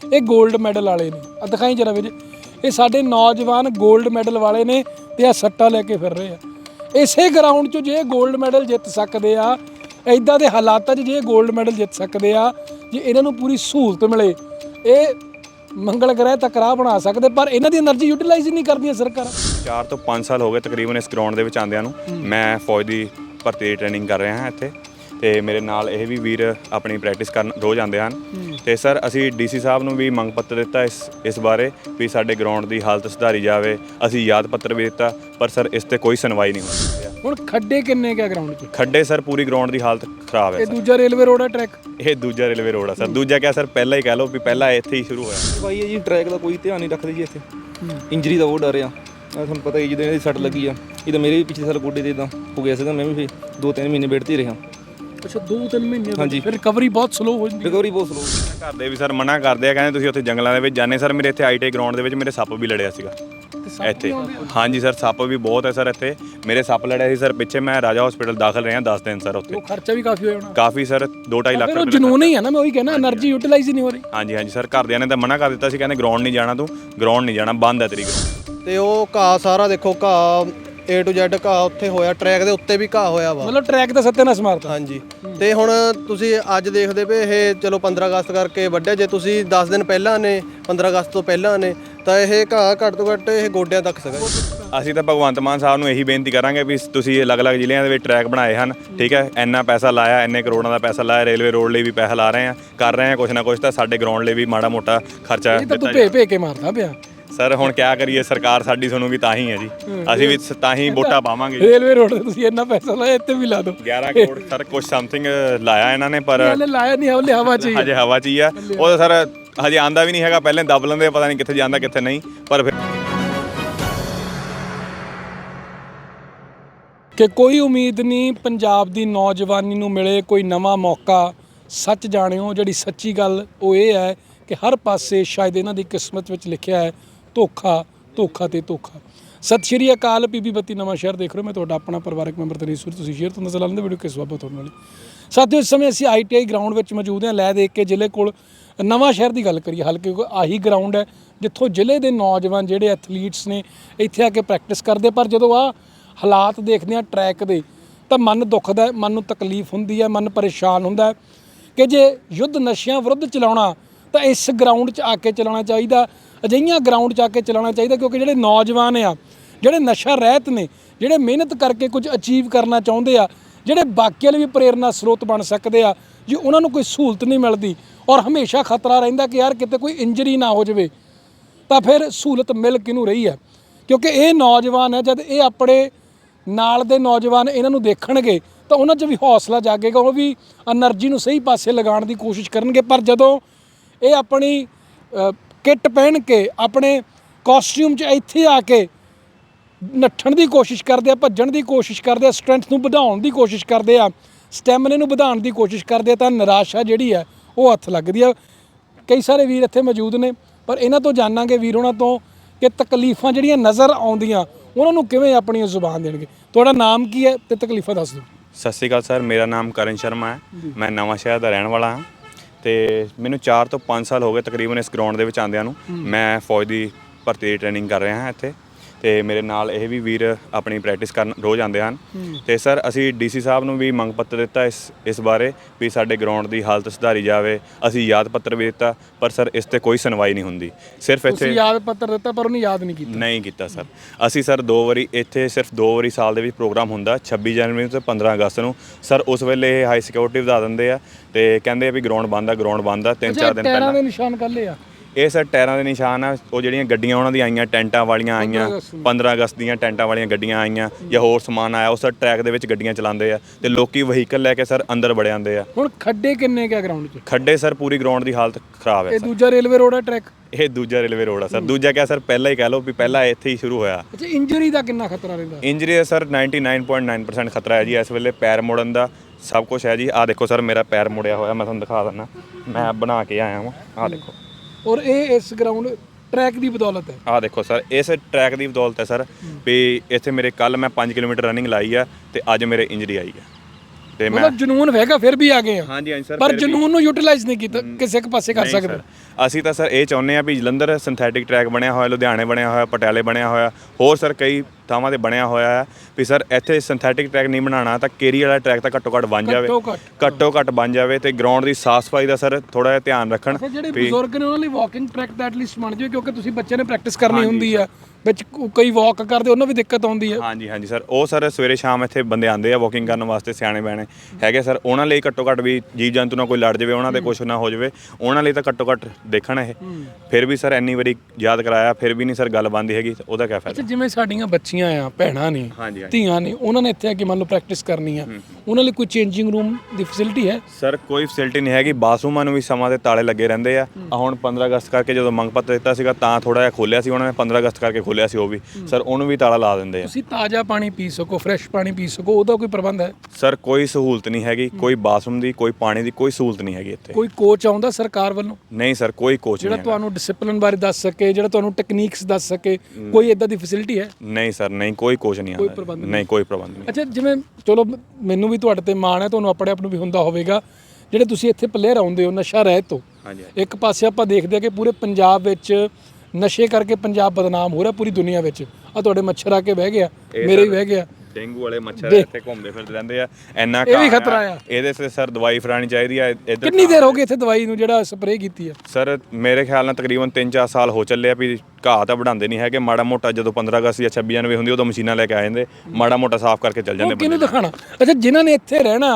ਇਹ 골ਡ ਮੈਡਲ ਵਾਲੇ ਨੇ। ਆ ਦਿਖਾਈ ਜਰਾ ਵੀਰੇ ਇਹ ਸਾਡੇ ਨੌਜਵਾਨ 골ਡ ਮੈਡਲ ਵਾਲੇ ਨੇ ਤੇ ਆ ਸੱਟਾ ਲੈ ਕੇ ਫਿਰ ਰਹੇ ਆ। ਇਸੇ ਗਰਾਊਂਡ 'ਚ ਜੇ 골ਡ ਮੈਡਲ ਜਿੱਤ ਸਕਦੇ ਆ ਐਦਾਂ ਦੇ ਹਾਲਾਤਾਂ 'ਚ ਜੇ 골ਡ ਮੈਡਲ ਜਿੱਤ ਸਕਦੇ ਆ ਜੇ ਇਹਨਾਂ ਨੂੰ ਪੂਰੀ ਸਹੂਲਤ ਮਿਲੇ ਇਹ ਮੰਗਲ ਗ੍ਰਹਿ ਤਕਰਾ ਬਣਾ ਸਕਦੇ ਪਰ ਇਹਨਾਂ ਦੀ એનર્ਜੀ ਯੂਟਿਲਾਈਜ਼ ਨਹੀਂ ਕਰਦੀਆਂ ਸਰਕਾਰਾਂ। ਚਾਰ ਤੋਂ ਪੰਜ ਸਾਲ ਹੋ ਗਏ ਤਕਰੀਬਨ ਇਸ ਗਰਾਊਂਡ ਦੇ ਵਿੱਚ ਆਂਦਿਆਂ ਨੂੰ। ਮੈਂ ਫੌਜ ਦੀ ਭਰਤੀ ਟ੍ਰੇਨਿੰਗ ਕਰ ਰਿਹਾ ਹਾਂ ਇੱਥੇ। ਤੇ ਮੇਰੇ ਨਾਲ ਇਹ ਵੀ ਵੀਰ ਆਪਣੀ ਪ੍ਰੈਕਟਿਸ ਕਰਨ ਰੋਜ਼ ਆਉਂਦੇ ਹਨ। ਤੇ ਸਰ ਅਸੀਂ ਡੀਸੀ ਸਾਹਿਬ ਨੂੰ ਵੀ ਮੰਗ ਪੱਤਰ ਦਿੱਤਾ ਇਸ ਇਸ ਬਾਰੇ ਵੀ ਸਾਡੇ ਗਰਾਊਂਡ ਦੀ ਹਾਲਤ ਸੁਧਾਰੀ ਜਾਵੇ। ਅਸੀਂ ਯਾਦ ਪੱਤਰ ਵੀ ਦਿੱਤਾ ਪਰ ਸਰ ਇਸ ਤੇ ਕੋਈ ਸੁਣਵਾਈ ਨਹੀਂ ਹੋਈ ਹੁਣ ਖੱਡੇ ਕਿੰਨੇ ਕਿਆ ਗਰਾਊਂਡ 'ਚ? ਖੱਡੇ ਸਰ ਪੂਰੀ ਗਰਾਊਂਡ ਦੀ ਹਾਲਤ ਖਰਾਬ ਹੈ ਇਹ ਸਰ। ਦੂਜਾ ਰੇਲਵੇ ਰੋਡ ਆ ਟਰੈਕ ਇਹ ਦੂਜਾ ਰੇਲਵੇ ਰੋਡ ਆ ਸਰ। ਦੂਜਾ ਕਿਆ ਸਰ ਪਹਿਲਾਂ ਹੀ ਕਹਿ ਲਓ ਵੀ ਪਹਿਲਾਂ ਇੱਥੇ ਹੀ ਸ਼ੁਰੂ ਹੋਇਆ। ਭਾਈ ਜੀ ਟਰੈਕ ਦਾ ਕੋਈ ਧਿਆਨ ਨਹੀਂ ਰੱਖਦੇ ਜੀ ਇੱਥੇ। ਇੰਜਰੀ ਦਾ ਉਹ ਡਰ ਆ। ਆਹ ਤੁਹਾਨੂੰ ਪਤਾ ਹੀ ਜਿਹਦੇ ਇਹਦੀ ਸੱਟ ਲੱਗੀ ਆ। ਇਹ ਤਾਂ ਮੇਰੇ ਵੀ ਪਿਛਲੇ ਸਾਲ ਗੋਡੇ ਤੇ ਇਦਾਂ ਹੋ ਗਿਆ ਸੀਗਾ ਮੈਂ ਵੀ ਫਿਰ ਦੋ ਤਿੰਨ ਮਹੀਨੇ ਬੈਠ ਤੇ ਹੀ ਰਿਹਾ। ਅੱਛਾ 2-3 ਮਹੀਨੇ ਹਾਂਜੀ। ਫਿਰ ਰਿਕਵਰੀ ਬਹੁਤ ਸਲੋ ਹੋ ਜਾਂਦੀ ਰਿਕਵਰੀ ਬਹੁਤ ਸਲੋ ਘਰ ਦੇ ਵੀ ਸਰ ਮਨਾ ਕਰਦੇ ਆ ਕਹਿੰਦੇ ਤੁਸੀਂ ਉੱਥੇ ਜੰਗਲਾਂ ਦੇ ਵਿੱਚ ਜਾਂਦੇ ਸਰ ਮੇਰੇ ਇੱਥੇ ਆਈਟੀ ਗਰਾਊਂਡ ਦੇ ਵਿੱਚ ਮੇਰੇ ਸੱਪ ਵੀ ਲੜਿਆ ਸੀਗਾ। ਇੱਥੇ। ਹਾਂਜੀ ਸਰ ਸੱਪ ਵੀ ਬਹੁਤ ਹੈ ਸਰ ਇੱਥੇ। ਮੇਰੇ ਸੱਪ ਲੜਿਆ ਸੀ ਸਰ ਪਿੱਛੇ ਮੈਂ ਰਾਜਾ ਹਸਪੀਟਲ ਦਾਖਲ ਰਿਹਾ 10 ਦਿਨ ਸਰ ਉੱਥੇ। ਖਰਚਾ ਵੀ ਕਾਫੀ ਹੋਇਆ ਹੋਣਾ। ਕਾਫੀ ਸਰ 2.5 ਲੱਖ ਫਿਰ ਉਹ ਜਨੂਨ ਹੀ ਆ ਨਾ ਮੈਂ ਉਹੀ ਕਹਿੰਦਾ એનર્ਜੀ ਯੂਟਿਲਾਈਜ਼ ਨਹੀਂ ਹੋ ਰਹੀ। ਹਾਂਜੀ ਹਾਂਜੀ ਸਰ ਘਰਦਿਆਂ ਨੇ ਤਾਂ ਮਨਾ ਕਰ ਦਿੱਤਾ ਸੀ ਕਹਿੰਦੇ ਗਰਾਊਂਡ ਨਹੀਂ ਜਾਣਾ ਤੂੰ ਗਰਾਊਂਡ ਨਹੀਂ ਜਾਣਾ ਬੰਦ ਹੈ ਤਰੀਕਾ ਤੇ ਉਹ ਘਾਹ ਸਾਰਾ ਦੇਖੋ ਘਾਹ A to Z ਘਾਹ ਉੱਥੇ ਹੋਇਆ ਟਰੈਕ ਦੇ ਉੱਤੇ ਵੀ ਘਾਹ ਹੋਇਆ ਵਾ। ਮਤਲਬ ਟਰੈਕ ਤਾਂ ਸੱਤਿਆਨਾਸ਼ ਮਾਰਤਾ। ਹਾਂਜੀ। ਤੇ ਹੁਣ ਤੁਸੀਂ ਅੱਜ ਦੇਖਦੇ ਪਏ ਇਹ ਚਲੋ 15 ਅਗਸਤ ਕਰਕੇ ਵੱਡੇ ਜੇ ਤੁਸੀਂ 10 ਦਿਨ ਪਹਿਲਾਂ ਨੇ 15 ਅਗਸਤ ਤੋਂ ਪਹਿਲਾਂ ਨੇ ਤਾਂ ਇਹ ਘਾਹ ਘੱਟ ਤੋਂ ਘੱਟ ਇਹ ਗੋਡਿਆਂ ਤੱਕ ਸੀਗਾ ਅਸੀਂ ਤਾਂ ਭਗਵੰਤ ਮਾਨ ਸਾਹਿਬ ਨੂੰ ਇਹੀ ਬੇਨਤੀ ਕਰਾਂਗੇ ਵੀ ਤੁਸੀਂ ਅਲੱਗ-ਅਲੱਗ ਜ਼ਿਲ੍ਹਿਆਂ ਦੇ ਵਿੱਚ ਟਰੈਕ ਬਣਾਏ ਹਨ ਠੀਕ ਹੈ? ਇੰਨਾ ਪੈਸਾ ਲਾਇਆ ਇੰਨੇ ਕਰੋੜਾਂ ਦਾ ਪੈਸਾ ਲਾਇਆ ਰੇਲਵੇ ਰੋਡ ਲਈ ਵੀ ਪੈਸਾ ਲਾ ਰਹੇ ਆ ਕਰ ਰਹੇ ਆ ਕੁਛ ਨਾ ਕੁਛ ਤਾਂ ਸਾਡੇ ਗਰਾਊਂਡ ਲਈ ਵੀ ਮਾੜਾ ਮੋਟਾ ਖਰਚਾ ਇਹ ਤਾਂ ਤੂੰ ਭੇ ਭੇ ਕੇ ਮਾਰਦਾ ਪਿਆ। ਸਰ ਹੁਣ ਕਿਆ ਕਰੀਏ? ਸਰਕਾਰ ਸਾਡੀ ਸੁਣੂਗੀ ਤਾਂ ਹੀ ਹੈ ਜੀ। ਅਸੀਂ ਵੀ ਤਾਂ ਹੀ ਵੋਟਾਂ ਪਾਵਾਂਗੇ ਰੇਲਵੇ ਰੋਡ ਤੇ ਤੁਸੀਂ ਇੰਨਾ ਪੈਸਾ ਲਾਇਆ ਇੱਥੇ ਵੀ ਲਾ ਦਿਓ। 11 ਕਰੋੜ ਸਰ ਕੁਝ ਸਮਥਿੰਗ ਲਾਇਆ ਇਹਨਾਂ ਨੇ ਪਰ ਹਲੇ ਲਾਇਆ ਨਹੀਂ ਹਲੇ ਹਵਾ ਚ ਹੀ। ਹਜੇ ਹਵਾ 'ਚ ਹੀ ਆ। ਉਹ ਸਰ ਹਜੇ ਆਂਦਾ ਵੀ ਨਹੀਂ ਹੈਗਾ ਪਹਿਲੇ ਦਬ ਲੈਂਦੇ ਆ, ਪਤਾ ਨਹੀਂ ਕਿੱਥੇ ਜਾਂਦਾ ਕਿੱਥੇ ਨਹੀਂ ਪਰ ਫਿਰ ਕਿ ਕੋਈ ਉਮੀਦ ਨਹੀਂ ਪੰਜਾਬ ਦੀ ਨੌਜਵਾਨੀ ਨੂੰ ਮਿਲੇ ਕੋਈ ਨਵਾਂ ਮੌਕਾ। ਸੱਚ ਜਾਣਿਓ ਜਿਹੜੀ ਸੱਚੀ ਗੱਲ ਉਹ ਇਹ ਹੈ ਕਿ ਹਰ ਪਾਸੇ ਸ਼ਾਇਦ ਇਹਨਾਂ ਦੀ ਕਿਸਮਤ ਵਿੱਚ ਲਿਖਿਆ ਹੈ ਧੋਖਾ ਧੋਖਾ ਤੇ ਧੋਖਾ। ਸਤਿ ਸ਼੍ਰੀ ਅਕਾਲ ਪੀਪੀ ਬੱਤੀ ਨਵਾਂ ਸ਼ਹਿਰ ਦੇਖ ਰਹੇ ਹੋ। ਮੈਂ ਤੁਹਾਡਾ ਆਪਣਾ ਪਰਿਵਾਰਕ ਮੈਂਬਰ ਤਰੀਸੂਰ ਤੁਸੀਂ ਸ਼ੇਅਰ ਤੋਂ ਨਜ਼ਰ ਆਉਂਦੇ ਵੀਡੀਓ ਕਿਸ ਬਾਬਤ ਹੋਣ ਵਾਲੀ ਸਾਥੀਓ, ਇਸ ਸਮੇਂ ਅਸੀਂ ਆਈਟੀਆਈ ਗਰਾਊਂਡ ਵਿੱਚ ਮੌਜੂਦ ਹਾਂ। ਲੈ ਦੇਖ ਕੇ ਜ਼ਿਲ੍ਹੇ ਕੋਲ ਨਵਾਂ ਸ਼ਹਿਰ ਦੀ ਗੱਲ ਕਰੀਏ, ਹਲਕੇ ਕੋਲ ਆਹੀ ਗਰਾਊਂਡ ਹੈ, ਜਿੱਥੋਂ ਜ਼ਿਲ੍ਹੇ ਦੇ ਨੌਜਵਾਨ ਜਿਹੜੇ ਐਥਲੀਟਸ ਨੇ, ਇੱਥੇ ਆ ਕੇ ਪ੍ਰੈਕਟਿਸ ਕਰਦੇ। ਪਰ ਜਦੋਂ ਆ ਹਾਲਾਤ ਦੇਖਦੇ ਆ ਟਰੈਕ ਦੇ, ਤਾਂ ਮਨ ਦੁਖਦਾ ਮਨ ਨੂੰ ਤਕਲੀਫ ਹੁੰਦੀ ਹੈ, ਮਨ ਪਰੇਸ਼ਾਨ ਹੁੰਦਾ ਕਿ ਜੇ ਯੁੱਧ ਨਸ਼ਿਆਂ ਵਿਰੁੱਧ ਚਲਾਉਣਾ, ਤਾਂ ਇਸ ਗਰਾਊਂਡ 'ਚ ਆ ਕੇ ਚਲਾਉਣਾ ਚਾਹੀਦਾ। ਅਜਿਹੀਆਂ ਗਰਾਊਂਡ ਜਾ ਕੇ ਚਲਾਉਣਾ ਚਾਹੀਦਾ ਕਿਉਂਕਿ ਜਿਹੜੇ ਨੌਜਵਾਨ ਆ, ਜਿਹੜੇ ਨਸ਼ਾ ਰਹਿਤ ਨੇ, ਜਿਹੜੇ ਮਿਹਨਤ ਕਰਕੇ ਕੁਝ ਅਚੀਵ ਕਰਨਾ ਚਾਹੁੰਦੇ ਆ, ਜਿਹੜੇ ਬਾਕੀਆਂ ਲਈ ਵੀ ਪ੍ਰੇਰਨਾ ਸਰੋਤ ਬਣ ਸਕਦੇ ਆ, ਜੇ ਉਹਨਾਂ ਨੂੰ ਕੋਈ ਸਹੂਲਤ ਨਹੀਂ ਮਿਲਦੀ ਔਰ ਹਮੇਸ਼ਾ ਖਤਰਾ ਰਹਿੰਦਾ ਕਿ ਯਾਰ ਕਿਤੇ ਕੋਈ ਇੰਜਰੀ ਨਾ ਹੋ ਜਾਵੇ, ਤਾਂ ਫਿਰ ਸਹੂਲਤ ਮਿਲ ਕਿਨੂੰ ਰਹੀ ਹੈ? ਕਿਉਂਕਿ ਇਹ ਨੌਜਵਾਨ ਹੈ ਜਦ ਇਹ ਆਪਣੇ ਨਾਲ ਦੇ ਨੌਜਵਾਨ ਇਹਨਾਂ ਨੂੰ ਦੇਖਣਗੇ, ਤਾਂ ਉਹਨਾਂ 'ਚ ਵੀ ਹੌਸਲਾ ਜਾਗੇਗਾ, ਉਹ ਵੀ એનર્ਜੀ ਨੂੰ ਸਹੀ ਪਾਸੇ ਲਗਾਉਣ ਦੀ ਕੋਸ਼ਿਸ਼ ਕਰਨਗੇ। ਪਰ ਜਦੋਂ ਇਹ ਆਪਣੀ ਕਿੱਟ ਪਹਿਨ ਕੇ ਆਪਣੇ ਕਾਸਟਿਊਮ 'ਚ ਇੱਥੇ ਆ ਕੇ ਨੱਠਣ ਦੀ ਕੋਸ਼ਿਸ਼ ਕਰਦੇ ਆ ਭੱਜਣ ਦੀ ਕੋਸ਼ਿਸ਼ ਕਰਦੇ ਆ ਸਟਰੈਂਥ ਨੂੰ ਵਧਾਉਣ ਦੀ ਕੋਸ਼ਿਸ਼ ਕਰਦੇ ਆ ਸਟੈਮਿਨੇ ਨੂੰ ਵਧਾਉਣ ਦੀ ਕੋਸ਼ਿਸ਼ ਕਰਦੇ ਆ ਤਾਂ ਨਿਰਾਸ਼ਾ ਜਿਹੜੀ ਹੈ ਉਹ ਹੱਥ ਲੱਗਦੀ ਆ। ਕਈ ਸਾਰੇ ਵੀਰ ਇੱਥੇ ਮੌਜੂਦ ਨੇ ਪਰ ਇਹਨਾਂ ਤੋਂ ਜਾਣਾਂਗੇ ਵੀਰ ਉਹਨਾਂ ਤੋਂ ਕਿ ਤਕਲੀਫਾਂ ਜਿਹੜੀਆਂ ਨਜ਼ਰ ਆਉਂਦੀਆਂ ਉਹਨਾਂ ਨੂੰ ਕਿਵੇਂ ਆਪਣੀ ਜ਼ੁਬਾਨ ਦੇਣਗੇ। ਤੁਹਾਡਾ ਨਾਮ ਕੀ ਹੈ ਤੇ ਤਕਲੀਫਾਂ ਦੱਸ ਦਿਓ। ਸਤਿ ਸ਼੍ਰੀ ਅਕਾਲ ਸਰ ਮੇਰਾ ਨਾਮ ਕਰਨ ਸ਼ਰਮਾ ਹੈ। ਮੈਂ ਨਵਾਂ ਸ਼ਹਿਰ ਦਾ ਰਹਿਣ ਵਾਲਾ ਹਾਂ। ਤੇ ਮੈਨੂੰ 4 ਤੋਂ 5 ਸਾਲ ਹੋ ਗਏ ਤਕਰੀਬਨ ਇਸ ਗਰਾਊਂਡ ਦੇ ਵਿੱਚ ਆਉਂਦਿਆਂ ਨੂੰ। ਮੈਂ ਫੌਜ ਦੀ ਭਰਤੀ ਦੀ ਟ੍ਰੇਨਿੰਗ ਕਰ ਰਿਹਾ ਹਾਂ ਇੱਥੇ। ਤੇ ਮੇਰੇ ਨਾਲ ਇਹ ਵੀ ਵੀਰ ਆਪਣੀ ਪ੍ਰੈਕਟਿਸ ਕਰਨ ਰੋਜ਼ ਆਉਂਦੇ ਹਨ। ਤੇ ਸਰ ਅਸੀਂ ਡੀਸੀ ਸਾਹਿਬ ਨੂੰ ਵੀ ਮੰਗ ਪੱਤਰ ਦਿੱਤਾ ਇਸ ਇਸ ਬਾਰੇ ਵੀ ਸਾਡੇ ਗਰਾਊਂਡ ਦੀ ਹਾਲਤ ਸੁਧਾਰੀ ਜਾਵੇ। ਅਸੀਂ ਯਾਦ ਪੱਤਰ ਵੀ ਦਿੱਤਾ ਪਰ ਸਰ ਇਸ ਤੇ ਕੋਈ ਸੁਣਵਾਈ ਨਹੀਂ ਹੁੰਦੀ। ਸਿਰਫ ਤੁਸੀਂ ਇੱਥੇ ਯਾਦ ਪੱਤਰ ਦਿੱਤਾ ਪਰ ਉਹਨੇ ਯਾਦ ਨਹੀਂ ਕੀਤਾ। ਨਹੀਂ ਕੀਤਾ ਸਰ। ਅਸੀਂ ਸਰ ਦੋ ਵਾਰੀ ਇੱਥੇ ਸਿਰਫ ਦੋ ਵਾਰੀ ਸਾਲ ਦੇ ਵਿੱਚ ਪ੍ਰੋਗਰਾਮ ਹੁੰਦਾ 26 ਜਨਵਰੀ ਨੂੰ ਤੇ 15 ਅਗਸਤ ਨੂੰ। ਸਰ ਉਸ ਵੇਲੇ ਇਹ ਹਾਈ ਸਿਕਿਉਰਿਟੀ ਵਧਾ ਦਿੰਦੇ ਆ ਤੇ ਕਹਿੰਦੇ ਆ ਵੀ ਗਰਾਊਂਡ ਬੰਦ ਆ ਗਰਾਊਂਡ ਬੰਦ ਆ ਤਿੰਨ ਅੱਛਾ ਚਾਰ ਦਿਨ ਟਾਇਰਾਂ ਪਹਿਲਾਂ। ਦੇ ਨਿਸ਼ਾਨ ਕਰ ਲਏ ਆ। ਇਹ ਸਰ ਟਾਇਰਾਂ ਦੇ ਨਿਸ਼ਾਨ ਆ ਉਹ ਜਿਹੜੀਆਂ ਗੱਡੀਆਂ ਉਹਨਾਂ ਦੀਆਂ ਆਈਆਂ ਟੈਂਟਾਂ ਵਾਲੀਆਂ ਆਈਆਂ ਅਗਸਤ ਨੂੰ। 15 ਅਗਸਤ ਦੀਆਂ ਟੈਂਟਾਂ ਵਾਲੀਆਂ ਗੱਡੀਆਂ ਆਈਆਂ ਜਾਂ ਹੋਰ ਸਮਾਨ ਆਇਆ ਉਹ ਸਰ ਟਰੈਕ ਦੇ ਵਿੱਚ ਗੱਡੀਆਂ ਚਲਾਉਂਦੇ ਆ ਤੇ ਲੋਕੀ ਵਹੀਕਲ ਲੈ ਕੇ ਸਰ ਅੰਦਰ ਵੜੇ ਆਉਂਦੇ ਆ। ਹੁਣ ਖੱਡੇ ਕਿੰਨੇ ਕਿਆ ਗਰਾਊਂਡ 'ਚ? ਖੱਡੇ ਸਰ ਪੂਰੀ ਗਰਾਊਂਡ ਦੀ ਹਾਲਤ ਖਰਾਬ ਹੈ ਇਹ ਸਰ। ਦੂਜਾ ਰੇਲਵੇ ਰੋਡ ਹੈ ਟਰੈਕ ਇਹ ਦੂਜਾ ਰੇਲਵੇ ਰੋਡ ਆ ਸਰ। ਦੂਜਾ ਕਿਆ ਸਰ ਪਹਿਲਾਂ ਹੀ ਕਹਿ ਲਓ ਵੀ ਪਹਿਲਾਂ ਇੱਥੇ ਹੀ ਸ਼ੁਰੂ ਹੋਇਆ। ਅੱਛਾ ਇੰਜਰੀ ਦਾ ਕਿੰਨਾ ਖਤਰਾ ਰਹਿੰਦਾ? ਇੰਜਰੀ ਦਾ ਸਰ 99.9% ਖਤਰਾ ਹੈ ਜੀ ਇਸ ਵੇਲੇ ਪੈਰ ਮੋੜਨ ਦਾ ਸਭ ਕੁਝ ਹੈ ਜੀ। ਆਹ ਦੇਖੋ ਸਰ ਮੇਰਾ ਪੈਰ ਮੁੜਿਆ ਹੋਇਆ ਮੈਂ ਤੁਹਾਨੂੰ ਦਿਖਾ ਦਿੰਦਾ। ਮੈਂ ਬਣਾ ਕੇ ਆਇਆ ਹਾਂ ਆਹ ਦੇਖੋ। ਔਰ ਇਹ ਇਸ ਗਰਾਊਂਡ ਟਰੈਕ ਦੀ ਬਦੌਲਤ ਹੈ। ਆਹ ਦੇਖੋ ਸਰ ਇਸ ਟਰੈਕ ਦੀ ਬਦੌਲਤ ਹੈ ਸਰ ਵੀ ਇੱਥੇ ਮੇਰੇ ਕੱਲ ਮੈਂ 5 ਕਿਲੋਮੀਟਰ ਰਨਿੰਗ ਲਾਈ ਆ ਤੇ ਅੱਜ ਮੇਰੇ ਇੰਜਰੀ ਆਈ ਆ। ਤੇ ਮੈਂ ਮਤਲਬ ਜਨੂਨ ਹੈਗਾ ਫਿਰ ਵੀ ਆ ਗਏ ਆ। ਹਾਂਜੀ ਹਾਂਜੀ ਸਰ ਪਰ ਫਿਰ ਵੀ- ਜਨੂਨ ਨੂੰ ਯੂਟਿਲਾਈਜ਼ ਨਹੀਂ ਕੀਤਾ ਕਿਸੇ ਇੱਕ ਪਾਸੇ ਕਰ ਨਹੀਂ ਸਕਦੇ। ਸਰ, ਅਸੀਂ ਤਾਂ ਸਰ ਇਹ ਚਾਹੁੰਦੇ ਆ ਵੀ ਜਲੰਧਰ ਸਿੰਥੈਟਿਕ ਟਰੈਕ ਬਣਿਆ ਹੋਇਆ ਲੁਧਿਆਣੇ ਬਣਿਆ ਹੋਇਆ ਪਟਿਆਲੇ ਬਣਿਆ ਹੋਇਆ। ਹੋਰ ਸਰ ਕਈ ਥਾਵਾਂ ਤੇ ਬਣਿਆ ਹੋਇਆ ਹੈ। ਵੀ ਸਰ ਇੱਥੇ ਸਿੰਥੈਟਿਕ ਟਰੈਕ ਨਹੀਂ ਬਣਾਉਣਾ ਤਾਂ ਕੇਰੀ ਵਾਲਾ ਟਰੈਕ ਤਾਂ ਘੱਟੋ ਘੱਟ ਬਣ ਜਾਵੇ। ਘੱਟੋ ਘੱਟ। ਘੱਟੋ ਘੱਟ ਬਣ ਜਾਵੇ ਤੇ ਗਰਾਊਂਡ ਦੀ ਸਾਫ਼ ਸਫ਼ਾਈ ਦਾ ਸਰ ਥੋੜਾ ਜਿਹਾ ਧਿਆਨ ਰੱਖਣ। ਅੱਛਾ ਜਿਹੜੇ ਵੀ ਬਜ਼ੁਰਗ ਨੇ ਉਹਨਾਂ ਲਈ ਵਾਕਿੰਗ ਟਰੈਕ ਤਾਂ ਐਟਲੀਸਟ ਬਣ ਜਾਵੇ ਕਿਉਂਕਿ ਤੁਸੀਂ ਬੱਚੇ ਨੇ ਪ੍ਰੈਕਟਿਸ ਕਰਨੀ ਹੁੰਦੀ ਆ ਵਿੱਚ ਕੋ- ਕਈ ਵਾਕ ਕਰਦੇ ਉਹਨਾਂ ਵੀ ਦਿੱਕਤ ਆਉਂਦੀ ਹੈ। ਹਾਂਜੀ ਹਾਂਜੀ ਸਰ। ਉਹ ਸਰ ਸਵੇਰੇ ਸ਼ਾਮ ਇੱਥੇ ਬੰਦੇ ਆਉਂਦੇ ਆ ਵਾਕਿੰਗ ਕਰਨ ਵਾਸਤੇ ਸਿਆਣੇ ਬੈਣੇ। ਹੈਗੇ ਸਰ ਉਹਨਾਂ ਲਈ ਘੱਟੋ ਘੱਟ ਵੀ ਜੀਵ ਜੰਤੂ ਨਾਲ ਕੋਈ ਲੜ ਜਾਵੇ ਉਹਨਾਂ ਦੇ ਕੁਝ ਨਾ ਹੋ ਜਾਵੇ ਉਹਨਾਂ ਲਈ ਤਾਂ ਘੱਟੋ ਘੱਟ ਦੇਖਣ ਇਹ। ਫਿਰ ਵੀ ਸਰ ਇੰਨੀ ਵਾਰੀ ਯਾਦ ਕਰਾਇਆ ਫਿਰ ਵੀ ਨਹੀਂ ਸਰ ਗੱਲ ਬੰਦੀ ਹੈਗੀ ਤਾਂ ਉਹਦਾ ਕੀ ਫਾਇਦਾ? ਅੱਛਾ ਜਿਵੇਂ ਸਾਡੀਆਂ ਬੱਚੀਆਂ ਆ ਭੈਣਾਂ ਨੇ ਹਾਂਜੀ ਹਾਂਜੀ। ਧੀਆਂ ਨੇ ਉਹਨਾਂ ਨੇ ਇੱਥੇ ਆ ਕੇ ਮੰਨ ਲਓ ਪ੍ਰੈਕਟਿਸ ਕਰਨੀ ਆ। ਉਹਨਾਂ ਲਈ ਕੋਈ ਚੇਂਜਿੰਗ ਰੂਮ ਦੀ ਫੈਸਿਲਿਟੀ ਹੈ? ਸਰ ਕੋਈ ਫੈਸਿਲਿਟੀ ਨਹੀਂ ਹੈਗੀ। ਬਾਥਰੂਮਾਂ ਨੂੰ ਵੀ ਸਮਾਂ ਦੇ ਤਾਲੇ ਲੱਗੇ ਰਹਿੰਦੇ ਆ। ਆਹ ਹੁਣ 15 ਅਗਸਤ ਕਰਕੇ ਜਦੋਂ ਮੰਗ ਪੱਤਰ ਦਿੱਤਾ ਸੀਗਾ ਤਾਂ ਥੋੜਾ ਜਿਹਾ ਖੋਲਿਆ ਸੀ ਉਹਨਾਂ ਨੇ। 15 ਅਗਸਤ ਕਰਕੇ ਖੋਲਿਆ ਸੀ ਉਹ ਵੀ। ਸਰ ਉਹਨੂੰ ਵੀ ਤਾਲਾ ਲਾ ਦਿੰਦੇ ਆ। ਤੁਸੀਂ ਤਾਜ਼ਾ ਪਾਣੀ ਪੀ ਸਕੋ ਫਰੈਸ਼ ਪਾਣੀ ਪੀ ਸਕੋ ਉਹਦਾ ਕੋਈ ਪ੍ਰਬੰਧ ਹੈ? ਸਰ ਕੋਈ ਸਹੂਲਤ ਨਹੀਂ ਹੈਗੀ। ਕੋਈ ਬਾਥਰੂਮ ਦੀ ਕੋਈ ਪਾਣੀ ਦੀ ਕੋਈ ਸਹੂਲਤ ਨਹੀਂ ਹੈਗੀ ਇੱਥੇ। ਕੋਈ ਕੋਚ ਆਉਂਦਾ ਸਰਕਾਰ ਵੱਲੋਂ? ਨਹੀਂ ਸਰ ਕੋਈ ਕੋਚ ਜਿਹੜਾ ਨਹੀਂ ਹੈਗਾ। ਤੁਹਾਨੂੰ ਡਿਸਪਲਿਨ ਬਾਰੇ ਦੱਸ ਸਕੇ ਜਿਹੜਾ ਤੁਹਾਨੂੰ ਟੈਕਨੀਕਸ ਦੱਸ ਸਕੇ ਕੋਈ ਇਦਾਂ ਦੀ ਫੈਸਿਲਿਟੀ ਹੈ? ਨਹੀਂ ਸਰ ਨਹੀਂ ਕੋਈ ਕੋਚ ਨਹੀਂ ਆਉਂਦਾ ਪ੍ਰਬੰਧ ਨਹੀਂ। ਕੋਈ ਪ੍ਰਬੰਧ ਨਹੀਂ। ਅੱਛਾ ਜਿਵੇਂ ਚਲੋ ਮ- ਮੈਨੂੰ ਵੀ ਤੁਹਾਡੇ ਤੇ ਮਾਣ ਹੈ ਤੁਹਾਨੂੰ ਆਪਣੇ ਆਪ ਨੂੰ ਵੀ ਹੁੰਦਾ ਹੋਵੇਗਾ। ਜਿਹੜੇ ਤੁਸੀਂ ਇੱਥੇ ਪਲੇਅਰ ਆਉਂਦੇ ਹੋ ਨਸ਼ਾ ਰਹਿਤ ਤੋਂ। ਹਾਂਜੀ ਇੱਕ ਪਾਸੇ ਆਪਾਂ ਦੇਖਦੇ ਹਾਂ ਕਿ ਪੂਰੇ ਪੰਜਾਬ ਵਿੱਚ ਨਸ਼ੇ ਕਰਕੇ ਪੰਜਾਬ ਬਦਨਾਮ ਹੋ ਰਿਹਾ ਪੂਰੀ ਦੁਨੀਆ ਵਿੱਚ। ਆ ਤੁਹਾਡੇ ਮੱਛਰ ਆ ਕੇ ਬਹਿ ਗਿਆ ਮੇਰੇ ਵੀ ਬਹਿ ਗਿਆ। ਡੇਂਗੂ ਵਾਲੇ ਮੱਛਰ ਇੱਥੇ ਘੁੰਮਦੇ ਫਿਰਦੇ ਰਹਿੰਦੇ ਆ ਇੰਨਾ ਇਹ ਵੀ ਖਤਰਾ ਆ। ਇਹਦੇ ਤੇ ਸਰ ਦਵਾਈ ਫਰਾਣੀ ਚਾਹੀਦੀ ਆ ਇੱਧਰ ਕਿੰਨੀ ਦੇਰ ਹੋ ਗਈ ਇੱਥੇ ਦਵਾਈ ਨੂੰ ਜਿਹੜਾ ਸਪਰੇਅ ਕੀਤੀ ਹੈ ਸਰ ਮੇਰੇ ਖਿਆਲ ਨਾਲ ਤਕਰੀਬਨ 3-4 ਸਾਲ ਹੋ ਚੱਲੇ ਆ ਵੀ ਘਾਹ ਤਾਂ ਵਧਾਉਂਦੇ ਨਹੀਂ ਹੈਗੇ। ਮਾੜਾ ਮੋਟਾ ਜਦੋਂ 15 ਅਗਸਤ ਜਾਂ 26 ਜਨਵਰੀ ਹੁੰਦੀ ਉਦੋਂ ਮਸ਼ੀਨਾਂ ਲੈ ਕੇ ਆ ਜਾਂਦੇ। ਮਾੜਾ ਮੋਟਾ ਸਾਫ਼ ਕਰਕੇ ਚੱਲ ਜਾਂਦੇ ਕਿਹਨੂੰ ਦਿਖਾਣਾ? ਅੱਛਾ ਜਿਨ੍ਹਾਂ ਨੇ ਇੱਥੇ ਰਹਿਣਾ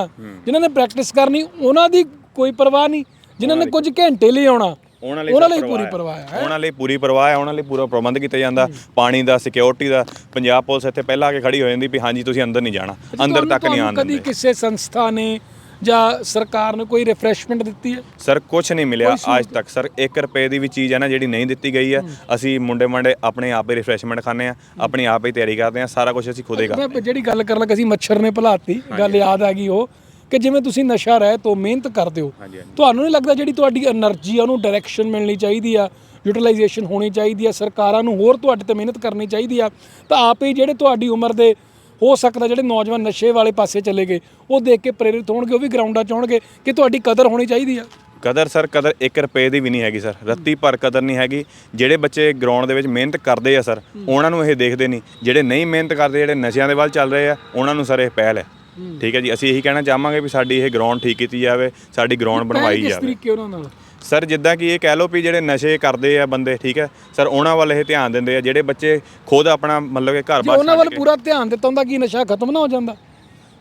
ਜਿਨ੍ਹਾਂ ਨੇ ਪ੍ਰੈਕਟਿਸ ਕਰਨੀ ਉਹਨਾਂ ਦੀ ਕੋਈ ਪਰਵਾਹ ਨਹੀਂ। ਜਿਨ੍ਹਾਂ ਨੇ ਕੁਝ ਘੰਟੇ ਲਈ ਆਉਣਾ ਉਹਨਾਂ ਲਈ ਉਹਨਾਂ ਸਰ ਲਈ ਪੂਰੀ। ਪਰਵਾਹ ਹੈ। ਉਹਨਾਂ ਲਈ ਪੂਰੀ ਪਰਵਾਹ ਹੈ ਉਹਨਾਂ ਲਈ ਪੂਰਾ ਪ੍ਰਬੰਧ ਕੀਤਾ ਜਾਂਦਾ। ਪਾਣੀ ਦਾ ਸਿਕਿਉਰਿਟੀ ਦਾ ਪੰਜਾਬ ਪੁਲਿਸ ਇੱਥੇ ਪਹਿਲਾਂ ਆ ਕੇ ਖੜੀ ਹੋ ਜਾਂਦੀ ਵੀ ਹਾਂਜੀ ਤੁਸੀਂ ਅੰਦਰ ਨਹੀਂ ਜਾਣਾ। ਅੰਦਰ ਤੱਕ ਨਹੀਂ ਆਉਣ ਕਦੀ ਕਿਸੇ ਸੰਸਥਾ ਨੇ ਜਾਂ ਸਰਕਾਰ ਨੇ ਕੋਈ ਰਿਫਰੈਸ਼ਮੈਂਟ ਦਿੱਤੀ ਹੈ? ਸਰ ਕੁਝ ਨਹੀਂ ਮਿਲਿਆ ਅੱਜ ਤੱਕ। ਸਰ 1 ਰੁਪਏ ਦੀ ਵੀ ਚੀਜ਼ ਹੈ ਨਾ ਜਿਹੜੀ ਨਹੀਂ ਦਿੱਤੀ ਗਈ ਹੈ। ਅਸੀਂ ਮੁੰਡੇ ਮੰਡੇ ਆਪਣੇ ਆਪ ਹੀ ਰਿਫਰੈਸ਼ਮੈਂਟ ਖਾਂਦੇ ਆ ਆਪਣੀ ਆਪ ਹੀ ਤਿਆਰੀ ਕਰਦੇ ਆ ਸਾਰਾ ਕੁਝ ਅਸੀਂ ਖੁਦੇ ਕਰਦੇ ਮੈਂ ਜਿਹੜੀ ਗੱਲ ਕਰਨ ਲੱਗਾ ਸੀ ਮੱਛਰ ਨੇ ਭੁਲਾਤੀ। ਗੱਲ ਯਾਦ ਆ ਗਈ ਉਹ। ਕਿ ਜਿਵੇਂ ਤੁਸੀਂ ਨਸ਼ਾ ਰਹਿ ਤੋਂ ਮਿਹਨਤ ਕਰਦੇ ਹੋ ਤੁਹਾਨੂੰ ਨਹੀਂ ਲੱਗਦਾ ਜਿਹੜੀ ਤੁਹਾਡੀ એનર્ਜੀ ਆ ਉਹਨੂੰ ਡਾਇਰੈਕਸ਼ਨ ਮਿਲਣੀ ਚਾਹੀਦੀ ਆ ਯੂਟਿਲਾਈਜੇਸ਼ਨ ਹੋਣੀ ਚਾਹੀਦੀ ਆ ਸਰਕਾਰਾਂ ਨੂੰ ਹੋਰ ਤੁਹਾਡੇ ਤੇ ਮਿਹਨਤ ਕਰਨੀ ਚਾਹੀਦੀ ਆ ਤਾਂ ਆਪ ਹੀ ਜਿਹੜੇ ਤੁਹਾਡੀ ਉਮਰ ਦੇ ਹੋ ਸਕਦਾ ਜਿਹੜੇ ਨੌਜਵਾਨ ਨਸ਼ੇ ਵਾਲੇ ਪਾਸੇ ਚਲੇ ਗਏ ਉਹ ਦੇਖ ਕੇ ਪ੍ਰੇਰਿਤ ਹੋਣਗੇ ਉਹ ਵੀ ਗਰਾਊਂਡਾਂ 'ਚ ਆਉਣਗੇ ਕਿ ਤੁਹਾਡੀ ਕਦਰ ਹੋਣੀ ਚਾਹੀਦੀ ਆ। ਕਦਰ ਸਰ ਕਦਰ 1 ਰੁਪਏ ਦੀ ਵੀ ਨਹੀਂ ਹੈਗੀ ਸਰ ਰੱਤੀ ਭਰ ਕਦਰ ਨਹੀਂ ਹੈਗੀ ਜਿਹੜੇ ਬੱਚੇ ਗਰਾਊਂਡ ਦੇ ਵਿੱਚ ਮਿਹਨਤ ਕਰਦੇ ਆ ਸਰ ਉਹਨਾਂ ਨੂੰ ਇਹ ਦੇਖਦੇ ਨਹੀਂ ਜਿਹੜੇ ਨਹੀਂ ਮਿਹਨਤ ਕਰਦੇ ਜਿਹੜੇ ਨਸ਼ਿਆਂ ਦੇ ਵੱਲ ਚੱਲ ਰਹੇ ਆ ਉਹਨਾਂ ਨੂੰ ਸਰ ਇਹ ਪਹਿਲ ਹੈ। ਠੀਕ ਹੈ ਜੀ ਅਸੀਂ ਇਹੀ ਕਹਿਣਾ ਚਾਹਾਂਗੇ ਵੀ ਸਾਡੀ ਇਹ ਗਰਾਊਂਡ ਠੀਕ ਕੀਤੀ ਜਾਵੇ ਸਾਡੀ ਗਰਾਊਂਡ ਬਣਵਾਈ ਕਿਸ ਜਾਵੇ। ਤਰੀਕੇ ਉਹਨਾਂ ਨਾਲ? ਸਰ ਜਿੱਦਾਂ ਕਿ ਇਹ ਕਹਿ ਲਓ ਵੀ ਜਿਹੜੇ ਨਸ਼ੇ ਕਰਦੇ ਆ ਬੰਦੇ ਠੀਕ ਹੈ ਸਰ ਉਹਨਾਂ ਵੱਲ ਇਹ ਧਿਆਨ ਦਿੰਦੇ ਆ ਜਿਹੜੇ ਬੱਚੇ ਖੁਦ ਆਪਣਾ ਮਤਲਬ ਕਿ ਜੇ ਘਰ-ਬਾਰ ਉਹਨਾਂ ਵੱਲ ਛੱਡ ਕੇ ਪੂਰਾ ਧਿਆਨ ਦਿੱਤਾ ਹੁੰਦਾ ਕੀ ਨਸ਼ਾ ਖਤਮ ਨਾ ਹੋ ਜਾਂਦਾ?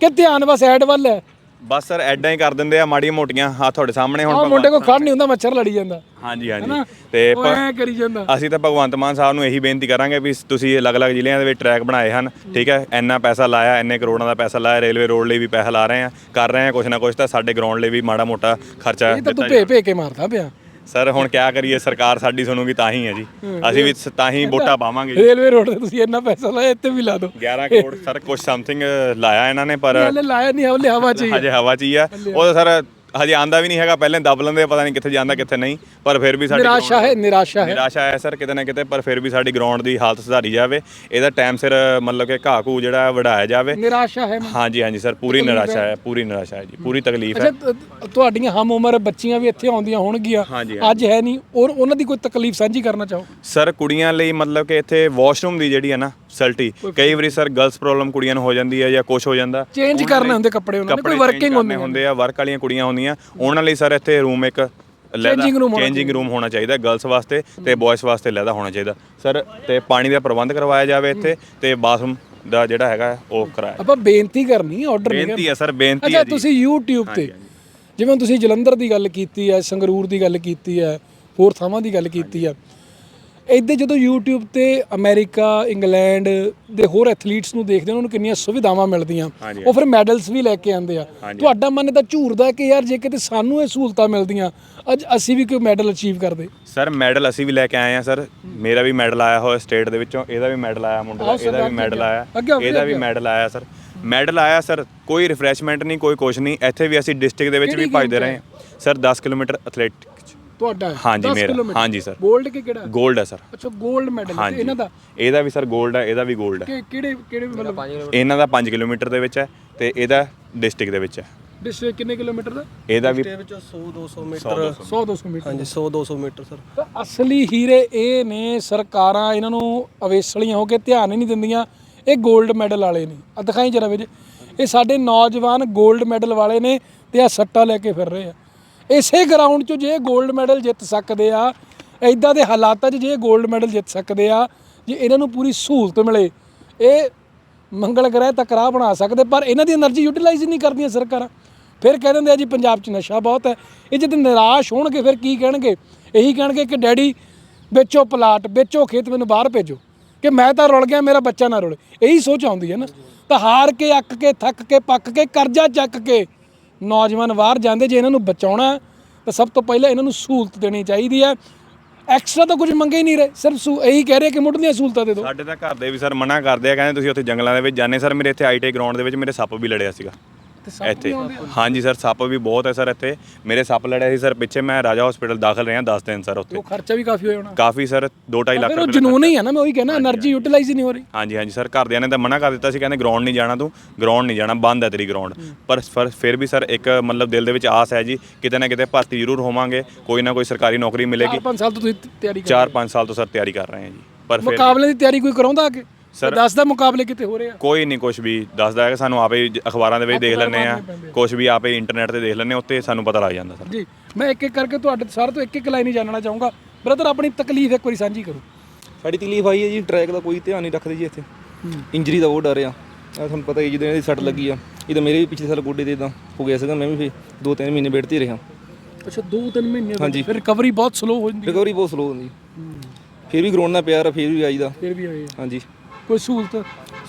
ਕਿ ਧਿਆਨ ਬਸ ਐਡ ਵੱਲ ਹੈ? ਬਸ ਸਰ ਐਡਾਂ ਹੀ ਕਰ ਦਿੰਦੇ ਆ ਮਾੜੀਆਂ ਮੋਟੀਆਂ ਆ ਤੁਹਾਡੇ ਸਾਹਮਣੇ ਹੁਣ ਮੁੰਡੇ ਕੋ ਖੜ ਨਹੀਂ ਹੁੰਦਾ ਮੱਛਰ ਲੜੀ ਜਾਂਦਾ। ਹਾਂਜੀ ਹਾਂਜੀ? ਤੇ ਉਹ ਪਰ- ਐ ਕਰੀ ਜਾਂਦਾ। ਅਸੀਂ ਤਾਂ ਭਗਵੰਤ ਮਾਨ ਸਾਹਿਬ ਨੂੰ ਇਹੀ ਬੇਨਤੀ ਕਰਾਂਗੇ ਵੀ ਤੁਸੀਂ ਅਲੱਗ-ਅਲੱਗ ਜ਼ਿਲ੍ਹਿਆਂ ਦੇ ਵਿੱਚ ਟਰੈਕ ਬਣਾਏ ਹਨ ਠੀਕ ਹੈ? ਇੰਨਾ ਪੈਸਾ ਲਾਇਆ ਇੰਨੇ ਕਰੋੜਾਂ ਦਾ ਪੈਸਾ ਲਾਇਆ ਰੇਲਵੇ ਰੋਡ ਲਈ ਵੀ ਪੈਸਾ ਲਾ ਰਹੇ ਆ ਕਰ ਰਹੇ ਆ ਕੁਛ ਨਾ ਕੁਛ ਤਾਂ ਸਾਡੇ ਗਰਾਊਂਡ ਲਈ ਵੀ ਮਾੜਾ ਮੋਟਾ ਖਰਚਾ ਇਹ ਤਾਂ ਤੂੰ ਭੇ ਭੇ ਕੇ ਮਾਰਦਾ ਪਿਆ। ਸਰ ਹੁਣ ਕਿਆ ਕਰੀਏ? ਸਰਕਾਰ ਸਾਡੀ ਸੁਣੂਗੀ ਤਾਂ ਹੀ ਹੈ ਜੀ। ਅਸੀਂ ਵੀ ਸ- ਤਾਂ ਹੀ ਵੋਟਾਂ ਪਾਵਾਂਗੇ ਜੀ। ਰੇਲਵੇ ਰੋਡ ਤੇ ਤੁਸੀਂ ਇੰਨਾ ਪੈਸਾ ਲਾਇਆ ਇੱਥੇ ਵੀ ਲਾ ਦਿਓ। 11 ਕਰੋੜ ਸਰ ਕੁਛ ਸਮਥਿੰਗ ਲਾਇਆ ਇਹਨਾਂ ਨੇ ਪਰ ਹਲੇ ਲਾਇਆ ਨਹੀਂ ਹਲੇ ਹਵਾ ਚ ਹੀ ਹੈ। ਹਜੇ ਹਵਾ 'ਚ ਹੀ ਆ। ਉਹ ਤਾਂ ਸਰ ਹਜੇ ਆਂਦਾ ਵੀ ਨਹੀਂ ਹੈਗਾ ਪਹਿਲੇ ਦਬ ਲੈਂਦੇ ਆ, ਪਤਾ ਨਹੀਂ ਕਿੱਥੇ ਜਾਂਦਾ ਕਿੱਥੇ ਨਹੀਂ ਪਰ ਫਿਰ ਵੀ ਸਾਡੀ ਨਿਰਾਸ਼ਾ ਹੈ ਨਿਰਾਸ਼ਾ ਹੈ। ਨਿਰਾਸ਼ਾ ਹੈ ਸਰ ਕਿਤੇ ਨਾ ਕਿਤੇ ਪਰ ਫਿਰ ਵੀ ਸਾਡੀ ਗਰਾਊਂਡ ਦੀ ਹਾਲਤ ਸੁਧਾਰੀ ਜਾਵੇ ਇਹਦਾ ਟਾਈਮ ਸਿਰ ਮਤਲਬ ਕਿ ਘਾਹ ਘੂ ਜਿਹੜਾ ਹੈ ਵਢਾਇਆ ਜਾਵੇ। ਨਿਰਾਸ਼ਾ ਹੈ। ਹਾਂਜੀ ਹਾਂਜੀ ਸਰ ਪੂਰੀ ਨਿਰਾਸ਼ਾ ਹੈ ਪੂਰੀ ਨਿਰਾਸ਼ਾ ਹੈ ਜੀ ਪੂਰੀ ਤਕਲੀਫ ਹੈ। ਅੱਛਾ ਤ- ਤੁਹਾਡੀਆਂ ਹਮ ਉਮਰ ਬੱਚੀਆਂ ਵੀ ਇੱਥੇ ਆਉਂਦੀਆਂ ਹੋਣਗੀਆਂ। ਹਾਂਜੀ, ਅੱਜ ਹੈ ਨਹੀਂ ਔਰ ਉਹਨਾਂ ਦੀ ਕੋਈ ਤਕਲੀਫ ਸਾਂਝੀ ਕਰਨਾ ਚਾਹੋ? ਸਰ ਕੁੜੀਆਂ ਲਈ ਮਤਲਬ ਕਿ ਇੱਥੇ ਵਾਸ਼ਰੂਮ ਦੀ ਜਿਹੜੀ ਹੈ ਨਾ ਫੈਸਿਲਿਟੀ ਕਈ ਵਾਰੀ ਸਰ ਗਰਲਸ ਪ੍ਰੋਬਲਮ ਕੁੜੀਆਂ ਨੂੰ ਹੋ ਜਾਂਦੀ ਹੈ ਜਾਂ ਕੁਝ ਹੋ ਜਾਂਦਾ। ਚੇਂਜ ਕਰਨੇ ਹੁੰਦੇ ਕੱਪੜੇ ਉਹਨਾਂ ਦੇ ਕੋਈ ਕੱਪੜੇ ਵਰਕਿੰਗ ਹੁੰਦੀ ਕਰਨੇ ਹੁੰਦੇ ਆ ਵਰਕ ਵਾਲੀਆਂ ਕੁੜੀਆਂ ਹੁੰਦੀਆਂ ਉਹਨਾਂ ਲਈ ਸਰ ਇੱਥੇ ਰੂਮ ਇੱਕ Changing room ਹੋਣਾ ਚੇਂਜਿੰਗ ਰੂਮ ਹੋਣਾ ਚਾਹੀਦਾ ਗਰਲਸ ਵਾਸਤੇ ਤੇ ਬॉयਜ਼ ਵਾਸਤੇ ਲੈਦਾ ਹੋਣਾ ਚਾਹੀਦਾ। ਸਰ ਤੇ ਪਾਣੀ ਦਾ ਪ੍ਰਬੰਧ ਕਰਵਾਇਆ ਜਾਵੇ ਇੱਥੇ ਤੇ ਬਾਥਰੂਮ ਦਾ ਜਿਹੜਾ ਹੈਗਾ ਉਹ ਕਰਾਇਆ ਆਪਾਂ ਬੇਨਤੀ ਕਰਨੀ ਆਰਡਰ ਨਹੀਂ ਬੇਨਤੀ ਹੈ ਸਰ ਬੇਨਤੀ ਅੱਛਾ ਹੈ ਜੀ। ਤੁਸੀਂ YouTube ਤੇ ਜਿਵੇਂ ਤੁਸੀਂ ਜਲੰਧਰ ਦੀ ਗੱਲ ਕੀਤੀ ਹੈ ਸੰਗਰੂਰ ਦੀ ਗੱਲ ਕੀਤੀ ਹੈ ਹੋਰ ਥਾਵਾਂ ਦੀ ਗੱਲ ਕੀਤੀ ਹੈ ਇੱਥੇ ਜਦੋਂ YouTube ਤੇ ਅਮਰੀਕਾ ਇੰਗਲੈਂਡ ਦੇ ਹੋਰ ਐਥਲੀਟਸ ਨੂੰ ਦੇਖਦੇ ਉਹਨਾਂ ਨੂੰ ਕਿੰਨੀਆਂ ਸੁਵਿਧਾਵਾਂ ਮਿਲਦੀਆਂ। ਉਹ ਫਿਰ ਮੈਡਲਸ ਵੀ ਲੈ ਕੇ ਆਉਂਦੇ ਆ। ਤੁਹਾਡਾ ਮਨ ਤਾਂ ਝੂਰਦਾ ਹੈ ਕਿ ਯਾਰ ਜੇ ਕਿਤੇ ਸਾਨੂੰ ਇਹ ਸਹੂਲਤਾਂ ਮਿਲਦੀਆਂ ਅੱਜ ਅਸੀਂ ਵੀ ਕੋਈ ਮੈਡਲ ਅਚੀਵ ਕਰਦੇ। ਸਰ ਮੈਡਲ ਅਸੀਂ ਵੀ ਲੈ ਕੇ ਆਏ ਆ ਸਰ ਮੇਰਾ ਵੀ ਮੈਡਲ ਆਇਆ ਹੋਇਆ ਸਟੇਟ ਦੇ ਵਿੱਚੋਂ ਇਹਦਾ ਵੀ ਮੈਡਲ ਆਇਆ ਮੁੰਡੇ ਦਾ ਇਹਦਾ ਵੀ ਮੈਡਲ ਆਇਆ ਇਹਦਾ ਵੀ ਮੈਡਲ ਆਇਆ ਸਰ ਮੈਡਲ ਆਇਆ ਸਰ ਕੋਈ ਰਿਫਰੈਸ਼ਮੈਂਟ ਨਹੀਂ ਕੋਈ ਕੁਛ ਨਹੀਂ। ਇੱਥੇ ਵੀ ਅਸੀਂ ਡਿਸਟ੍ਰਿਕਟ ਦੇ ਵਿੱਚ ਵੀ ਭਜਦੇ ਰਹੇ ਸਰ 10 ਕਿਲੋਮੀਟਰ ਐਥਲੈਟਿਕ ਤੁਹਾਡਾ ਹੈ? 10 ਕਿਲੋਮੀਟਰ। ਹਾਂਜੀ ਸਰ। 골ਡ ਕਿ ਕਿਹੜਾ? 골ਡ ਹੈ ਸਰ। ਅੱਛਾ 골ਡ ਮੈਡਲ ਇਹਨਾਂ ਦਾ? ਇਹਦਾ ਵੀ ਸਰ 골ਡ ਹੈ ਇਹਦਾ ਵੀ 골ਡ ਹੈ। ਕਿ ਕਿਹੜੇ ਕਿਹੜੇ ਮਤਲਬ? ਇਹਨਾਂ ਦਾ 5 ਕਿਲੋਮੀਟਰ ਦੇ ਵਿੱਚ ਹੈ ਤੇ ਇਹਦਾ ਡਿਸਟ੍ਰਿਕਟ ਦੇ ਵਿੱਚ ਹੈ। ਡਿਸਟ੍ਰਿਕਟ ਕਿੰਨੇ ਕਿਲੋਮੀਟਰ ਦਾ? ਇਹਦਾ ਵੀ ਦੇ ਵਿੱਚ 100 200 ਮੀਟਰ। 100 200 ਮੀਟਰ। ਹਾਂਜੀ 100 200 ਮੀਟਰ ਸਰ। ਤਾਂ ਅਸਲੀ ਹੀਰੇ ਇਹ ਨੇ ਸਰਕਾਰਾਂ ਇਹਨਾਂ ਨੂੰ ਅਵੇਸਲੀਆਂ ਹੋ ਕੇ ਧਿਆਨ ਹੀ ਨਹੀਂ ਦਿੰਦੀਆਂ। ਇਹ 골ਡ ਮੈਡਲ ਵਾਲੇ ਨੇ। ਆ ਜਰਾ ਵੀਰ ਇਹ ਸਾਡੇ ਨੌਜਵਾਨ 골ਡ ਮੈਡਲ ਵਾਲੇ ਨੇ ਤੇ ਆ ਸੱਟਾ ਲੈ ਕੇ ਫਿਰ ਰਹੇ ਆ। ਇਸੇ ਗਰਾਊਂਡ 'ਚ ਜੇ ਗੋਲਡ ਮੈਡਲ ਜਿੱਤ ਸਕਦੇ ਆ ਐਦਾਂ ਦੇ ਹਾਲਾਤਾਂ 'ਚ ਜੇ ਗੋਲਡ ਮੈਡਲ ਜਿੱਤ ਸਕਦੇ ਆ, ਜੇ ਇਹਨਾਂ ਨੂੰ ਪੂਰੀ ਸਹੂਲਤ ਮਿਲੇ, ਇਹ ਮੰਗਲ ਗ੍ਰਹਿ ਤੱਕ ਰਾਹ ਬਣਾ ਸਕਦੇ, ਪਰ ਇਹਨਾਂ ਦੀ એનર્ਜੀ ਯੂਟਿਲਾਈਜ਼ ਨਹੀਂ ਕਰਦੀਆਂ ਸਰਕਾਰਾਂ। ਫਿਰ ਕਹਿ ਦਿੰਦੇ ਆ ਜੀ ਪੰਜਾਬ 'ਚ ਨਸ਼ਾ ਬਹੁਤ ਹੈ, ਇਹ ਜਦ ਨਿਰਾਸ਼ ਹੋਣਗੇ ਫਿਰ ਕੀ ਕਹਿਣਗੇ? ਇਹੀ ਕਹਿਣਗੇ ਕਿ ਡੈਡੀ ਵੇਚੋ ਪਲਾਟ, ਵੇਚੋ ਖੇਤ ਮੈਨੂੰ ਬਾਹਰ ਭੇਜੋ, ਕਿ ਮੈਂ ਤਾਂ ਰੁਲ ਗਿਆ, ਮੇਰਾ ਬੱਚਾ ਨਾ ਰੁਲੇ। ਇਹੀ ਸੋਚ ਆਉਂਦੀ ਹੈ ਨਾ। ਤਾਂ ਹਾਰ ਕੇ, ਅੱਕ ਕੇ, ਥੱਕ ਕੇ, ਪੱਕ ਕੇ, ਕਰਜ਼ਾ ਚੱਕ ਕੇ ਨੌਜਵਾਨ ਬਾਹਰ ਜਾਂਦੇ ਜੇ ਇਹਨਾਂ ਨੂੰ ਬਚਾਉਣਾ ਤਾਂ ਸਭ ਤੋਂ ਪਹਿਲਾਂ ਇਹਨਾਂ ਨੂੰ ਸਹੂਲਤ ਦੇਣੀ ਚਾਹੀਦੀ ਹੈ। ਐਕਸਟਰਾ ਤਾਂ ਕੁਝ ਮੰਗੇ ਹੀ ਨਹੀਂ ਰਹੇ, ਸਿਰਫ ਇਹੀ ਕਹਿ ਰਹੇ ਕਿ ਮੁੱਢਲੀਆਂ ਸਹੂਲਤਾਂ ਦੇ ਦਿਓ। ਸਾਡੇ ਤਾਂ ਘਰ ਦੇ ਵੀ ਸਰ ਮਨਾ ਕਰਦੇ ਆ, ਕਹਿੰਦੇ ਤੁਸੀਂ ਉੱਥੇ ਜੰਗਲਾਂ ਦੇ ਵਿੱਚ ਜਾਂਦੇ ਸਰ, ਮੇਰੇ ਇੱਥੇ ਆਈਟੀ ਗਰਾਊਂਡ ਦੇ ਵਿੱਚ ਮੇਰੇ ਸੱਪ ਵੀ ਲੜਿਆ ਸੀਗਾ। ਇੱਥੇ। ਹਾਂਜੀ ਸਰ ਸੱਪ ਵੀ ਬਹੁਤ ਹੈ ਸਰ ਇੱਥੇ। ਮੇਰੇ ਸੱਪ ਲੜਿਆ ਸੀ ਸਰ ਪਿੱਛੇ ਮੈਂ ਰਾਜਾ ਹਸਪੀਟਲ ਦਾਖਲ ਰਿਹਾ 10 ਦਿਨ ਸਰ ਉੱਥੇ। ਉਹ ਖਰਚਾ ਵੀ ਕਾਫੀ ਹੋਇਆ ਹੋਣਾ। ਕਾਫੀ ਸਰ 2.5 ਲੱਖ ਰੁਪਏ ਜਨੂਨ ਹੀ ਹੈ ਨਾ ਮੈਂ ਉਹੀ ਕਹਿੰਦਾ એનર્ਜੀ ਯੂਟਿਲਾਈਜ਼ ਹੀ ਨਹੀਂ ਹੋ ਰਹੀ। ਹਾਂਜੀ ਹਾਂਜੀ ਸਰ ਘਰਦਿਆਂ ਨੇ ਤਾਂ ਮਨਾ ਕਰ ਦਿੱਤਾ ਸੀ ਕਹਿੰਦੇ ਗਰਾਊਂਡ ਨਹੀਂ ਜਾਣਾ ਤੂੰ ਗਰਾਊਂਡ ਨਹੀਂ ਜਾਣਾ ਬੰਦ ਹੈ ਤੇਰੀ ਗਰਾਊਂਡ ਪਰ ਫਿਰ ਵੀ ਸਰ ਇੱਕ ਮਤਲਬ ਦਿਲ ਦੇ ਵਿੱਚ ਆਸ ਹੈ ਜੀ ਕਿਤੇ ਨਾ ਕਿਤੇ ਭਰਤੀ ਜ਼ਰੂਰ ਹੋਵਾਂਗੇ ਕੋਈ ਨਾ ਕੋਈ ਸਰਕਾਰੀ ਨੌਕਰੀ ਮਿਲੇਗੀ। 4-5 ਸਾਲ ਤੋਂ ਤੁਸੀਂ ਤਿਆਰੀ ਕਰ 4-5 ਸਾਲ ਤੋਂ ਸਰ ਤਿਆਰੀ ਕਰ ਰਹੇ ਹਾਂ ਜੀ। ਪਰ ਮੁਕਾਬਲੇ ਦੀ ਤਿਆਰੀ ਕੋਈ ਕਰਾਉਂਦਾ ਆ ਕੇ? ਦੱਸ ਦਾ ਮੁਕਾਬਲੇ ਕਿਤੇ ਹੋ ਰਹੇ ਆ? ਕੋਈ ਨਹੀਂ ਕੁਝ ਵੀ। ਦੱਸਦਾ ਹੈ ਕਿ ਸਾਨੂੰ ਆਪੇ ਜ- ਅਖਬਾਰਾਂ ਦੇ ਵਿੱਚ ਦੇਖ ਲੈਂਦੇ ਆ ਕੁਝ ਵੀ ਆਪੇ ਇੰਟਰਨੈਟ ਤੇ ਦੇਖ ਲੈਂਦੇ ਹਾਂ, ਉੱਤੇ ਸਾਨੂੰ ਪਤਾ ਲੱਗ ਜਾਂਦਾ ਸਰ। ਜੀ ਮੈਂ ਇੱਕ ਇੱਕ ਕਰਕੇ ਤੁਹਾਡੇ ਸਾਰੇ ਤੋਂ ਇੱਕ ਇੱਕ ਲਾਈਨ ਹੀ ਜਾਣਨਾ ਚਾਹੂੰਗਾ। ਬ੍ਰਦਰ ਆਪਣੀ ਤਕਲੀਫ ਇੱਕ ਵਾਰੀ ਸਾਂਝੀ ਕਰੋ। ਸਾਡੀ ਤਕਲੀਫ ਆਈ ਹੈ ਜੀ ਟਰੈਕ ਦਾ ਕੋਈ ਧਿਆਨ ਨਹੀਂ ਰੱਖਦੇ ਜੀ ਇੱਥੇ। ਇੰਜਰੀ ਦਾ ਉਹ ਡਰ ਆ। ਆਹ ਤੁਹਾਨੂੰ ਪਤਾ ਹੀ ਜਦੋਂ ਇਹਦੀ ਸੱਟ ਲੱਗੀ ਆ। ਇਹ ਤਾਂ ਮੇਰੇ ਵੀ ਪਿਛਲੇ ਸਾਲ ਗੋਡੇ ਦੇ ਇਦਾਂ ਹੋ ਗਿਆ ਸੀਗਾ ਮੈਂ ਵੀ ਫਿਰ ਦੋ ਤਿੰਨ ਮਹੀਨੇ ਬੈਠ ਤੇ ਰਿਹਾ। ਅੱਛਾ 2-3 ਮਹੀਨੇ। ਬਾਅਦ ਫਿਰ ਰਿਕਵਰੀ ਬਹੁਤ ਸਲੋ ਹੋ ਜਾਂਦੀ ਹੈ। ਰਿਕਵਰੀ ਬਹੁਤ ਸਲੋ ਹੁੰਦੀ ਫਿਰ ਵੀ ਗਰਾਊਂਡ ਨਾਲ ਪਿਆਰ ਆ ਫਿਰ ਵੀ ਆਈਦਾ। ਫਿਰ ਵੀ ਆਏ ਆ। ਹਾਂਜੀ। ਕੋਈ ਸਹੂਲਤ?